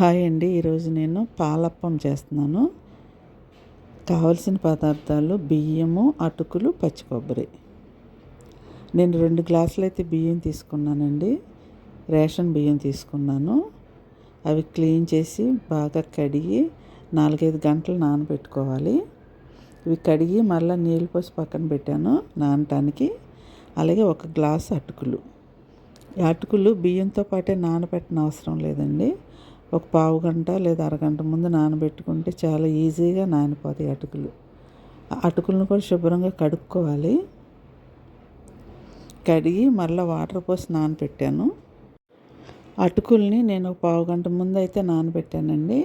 Hi అండి ఈరోజు నేను పాలప్పం చేస్తున్నాను. కావలసిన పదార్థాలు బియ్యము అటుకులు పచ్చి కొబ్బరి నేను రెండు గ్లాసులు అయితే బియ్యం తీసుకున్నానండి. రేషన్ బియ్యం తీసుకున్నాను. అవి క్లీన్ చేసి బాగా కడిగి నాలుగైదు గంటలు నానబెట్టుకోవాలి. ఇవి కడిగి మళ్ళీ నీళ్ళు పోసి పక్కన పెట్టాను నానటానికి. అలాగే ఒక గ్లాసు అటుకులు. అటుకులు బియ్యంతో పాటే నానబెట్టిన అవసరం లేదండి. ఒక పావు గంట లేదా అరగంట ముందు నానబెట్టుకుంటే చాలా ఈజీగా నానిపోతాయి అటుకులు. అటుకులను కూడా శుభ్రంగా కడుక్కోవాలి. కడిగి మళ్ళీ వాటర్ పోసి నానబెట్టాను అటుకుల్ని నేను ఒక పావు గంట ముందు అయితే నానబెట్టానండి.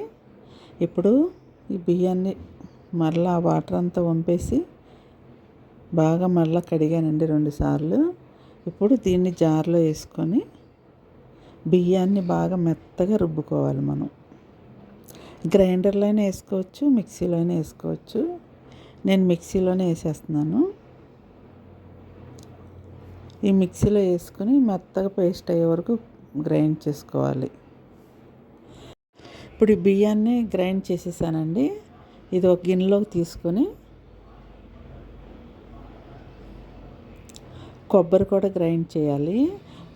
ఇప్పుడు ఈ బియ్యాన్ని మళ్ళీ వాటర్ అంతా వంపేసి బాగా మళ్ళీ కడిగానండి రెండుసార్లు ఇప్పుడు దీన్ని జార్లో వేసుకొని బియ్యాన్ని బాగా మెత్తగా రుబ్బుకోవాలి మనం. గ్రైండర్లోనే వేసుకోవచ్చు మిక్సీలోనే వేసుకోవచ్చు. నేను మిక్సీలోనే వేసేస్తున్నాను. ఈ మిక్సీలో వేసుకొని మెత్తగా పేస్ట్ అయ్యే వరకు గ్రైండ్ చేసుకోవాలి. ఇప్పుడు ఈ బియ్యాన్ని గ్రైండ్ చేసేసానండి. ఇది ఒక గిన్నెలోకి తీసుకొని కొబ్బరి కూడా గ్రైండ్ చేయాలి.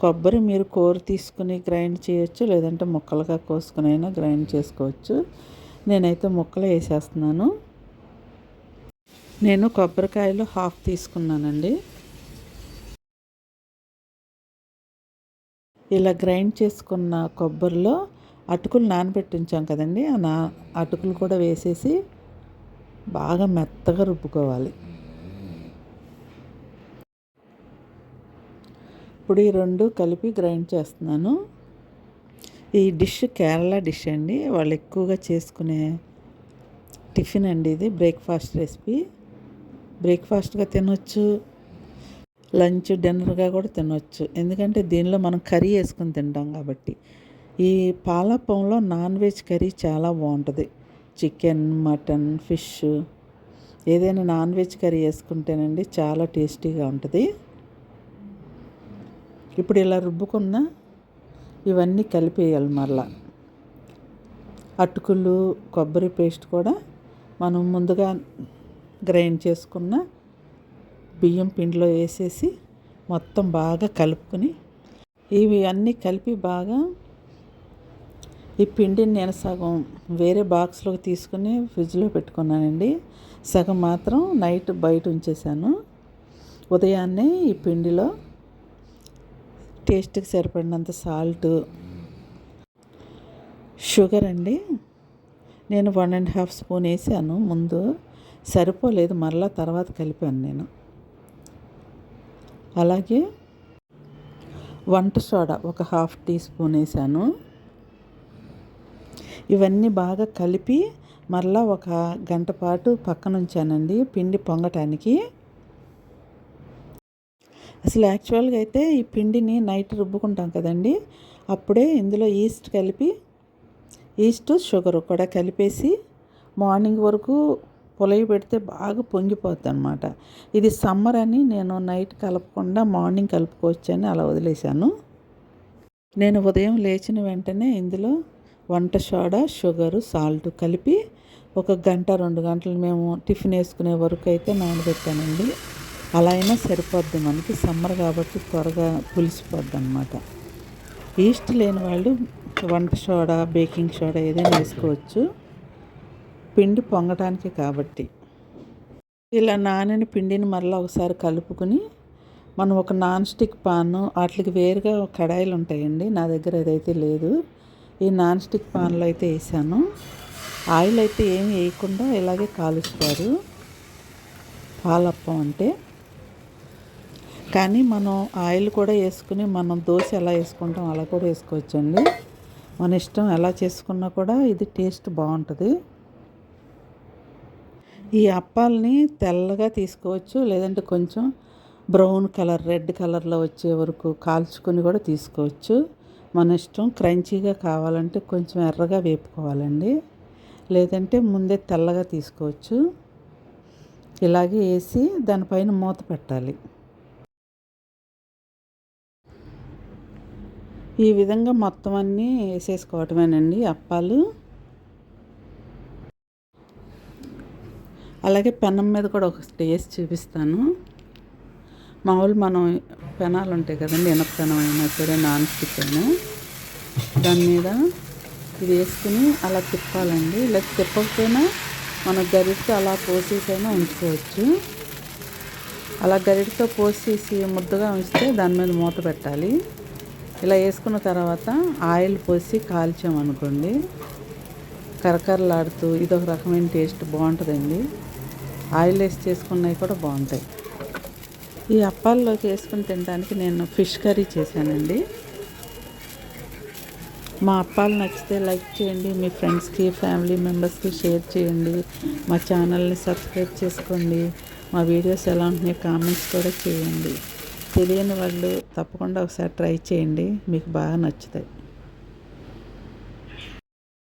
కొబ్బరి మీరు కోరు తీసుకుని గ్రైండ్ చేయొచ్చు లేదంటే ముక్కలుగా కోసుకుని అయినా గ్రైండ్ చేసుకోవచ్చు. నేనైతే ముక్కలు వేసేస్తున్నాను. నేను కొబ్బరికాయలు హాఫ్ తీసుకున్నానండి. ఇలా గ్రైండ్ చేసుకున్న కొబ్బరిలో అటుకులు నానబెట్టి ఉంచాం కదండి ఆ నా అటుకులు కూడా వేసేసి బాగా మెత్తగా రుబ్బుకోవాలి. ఇప్పుడు ఈ రెండు కలిపి గ్రైండ్ చేస్తున్నాను. ఈ డిష్ కేరళ డిష్ అండి. వాళ్ళు ఎక్కువగా చేసుకునే టిఫిన్ అండి ఇది బ్రేక్ఫాస్ట్ రెసిపీ. బ్రేక్ఫాస్ట్గా తినొచ్చు లంచ్ డిన్నర్గా కూడా తినొచ్చు. ఎందుకంటే దీనిలో మనం కర్రీ వేసుకుని తింటాం కాబట్టి. ఈ పాలప్పంలో నాన్ వెజ్ కర్రీ చాలా బాగుంటుంది. చికెన్ మటన్ ఫిష్ ఏదైనా నాన్ వెజ్ కర్రీ వేసుకుంటేనండి చాలా టేస్టీగా ఉంటుంది. ఇప్పుడు ఇలా రుబ్బుకున్న ఇవన్నీ కలిపేయాలి మళ్ళా అటుకులు కొబ్బరి పేస్ట్ కూడా మనం ముందుగా గ్రైండ్ చేసుకున్న బియ్యం పిండిలో వేసేసి మొత్తం బాగా కలుపుకొని ఇవి అన్నీ కలిపి బాగా ఈ పిండిని నేను సగం వేరే బాక్స్లోకి తీసుకుని ఫ్రిడ్జ్లో పెట్టుకున్నానండి. సగం మాత్రం నైట్ బయట ఉంచేసాను ఉదయాన్నే ఈ పిండిలో టేస్ట్కి సరిపడినంత సాల్ట్ షుగర్ అండి. నేను వన్ అండ్ హాఫ్ స్పూన్ వేసాను. ముందు సరిపోలేదు. మరలా తర్వాత కలిపాను నేను. అలాగే వంట సోడా ఒక హాఫ్ టీ స్పూన్ వేసాను. ఇవన్నీ బాగా కలిపి మరలా ఒక గంట పాటు పక్కన ఉంచానండి పిండి పొంగటానికి. అసలు యాక్చువల్గా అయితే ఈ పిండిని నైట్ రుబ్బుకుంటాం కదండి. అప్పుడే ఇందులో ఈస్ట్ కలిపి ఈస్ట్ షుగర్ కూడా కలిపేసి మార్నింగ్ వరకు పొలయి పెడితే బాగా పొంగిపోద్ది అనమాట ఇది సమ్మర్ అని నేను నైట్ కలపకుండా మార్నింగ్ కలుపుకోవచ్చు అని అలా వదిలేశాను. నేను ఉదయం లేచిన వెంటనే ఇందులో వంట సోడా షుగరు సాల్ట్ కలిపి ఒక గంట రెండు గంటలు మేము టిఫిన్ వేసుకునే వరకు అయితే నానబెట్టానండి. అలా అయినా సరిపోద్ది మనకి. సమ్మర్ కాబట్టి త్వరగా పులిసిపోద్ది అనమాట ఈస్ట్ లేని వాళ్ళు వంట సోడా బేకింగ్ సోడా ఏదైనా వేసుకోవచ్చు. పిండి పొంగటానికి కాబట్టి. ఇలా నానిన పిండిని మళ్ళీ ఒకసారి కలుపుకొని మనం ఒక నాన్ స్టిక్ పాన్ వాటికి వేరుగా కడాయిలు ఉంటాయండి నా దగ్గర ఏదైతే లేదు. ఈ నాన్ స్టిక్ పాన్లో అయితే వేసాను. ఆయిల్ అయితే ఏమి వేయకుండా ఇలాగే కాలుస్తారు. పాలప్పం అంటే కానీ మనం ఆయిల్ కూడా వేసుకుని మనం దోశ ఎలా వేసుకుంటాం అలా కూడా వేసుకోవచ్చండి. మన ఇష్టం ఎలా చేసుకున్నా కూడా ఇది టేస్ట్ బాగుంటుంది. ఈ అప్పాలని తెల్లగా తీసుకోవచ్చు లేదంటే కొంచెం బ్రౌన్ కలర్ రెడ్ కలర్లో వచ్చే వరకు కాల్చుకొని కూడా తీసుకోవచ్చు. మన ఇష్టం క్రంచీగా కావాలంటే కొంచెం ఎర్రగా వేపుకోవాలండి. లేదంటే ముందే తెల్లగా తీసుకోవచ్చు. ఇలాగే వేసి దానిపైన మూత పెట్టాలి. ఈ విధంగా మొత్తం అన్నీ వేసేసుకోవటమేనండి అప్పాలు. అలాగే పెనం మీద కూడా ఒక టేస్ట్ చూపిస్తాను. మామూలు మనం పెనాలు ఉంటాయి కదండి ఎనప పెనం అయినా సరే నాన్ స్టిక్ అయినా. దాని మీద ఇది వేసుకుని అలా తిప్పాలండి. ఇలా తిప్పకపోయినా మన గరిటితో అలా పోసేసైనా ఉంచుకోవచ్చు. అలా గరిటితో పోసేసి ముద్దగా ఉంచితే దాని మీద మూత పెట్టాలి. ఇలా వేసుకున్న తర్వాత ఆయిల్ పోసి కాల్చామనుకోండి కరకరలాడుతూ ఇది ఒక రకమైన టేస్ట్ బాగుంటుందండి. ఆయిల్ వేసి చేసుకున్నవి కూడా బాగుంటాయి. ఈ అప్పాల్లోకి వేసుకుని తినడానికి నేను ఫిష్ కర్రీ చేశానండి. మా అప్పాలు నచ్చితే లైక్ చేయండి మీ ఫ్రెండ్స్కి ఫ్యామిలీ మెంబర్స్కి షేర్ చేయండి. మా ఛానల్ని సబ్స్క్రైబ్ చేసుకోండి. మా వీడియోస్ ఎలా ఉంటున్నాయి కామెంట్స్ కూడా చేయండి. తెలియని వాళ్ళు తప్పకుండా ఒకసారి ట్రై చేయండి. మీకు బాగా నచ్చుతాయి.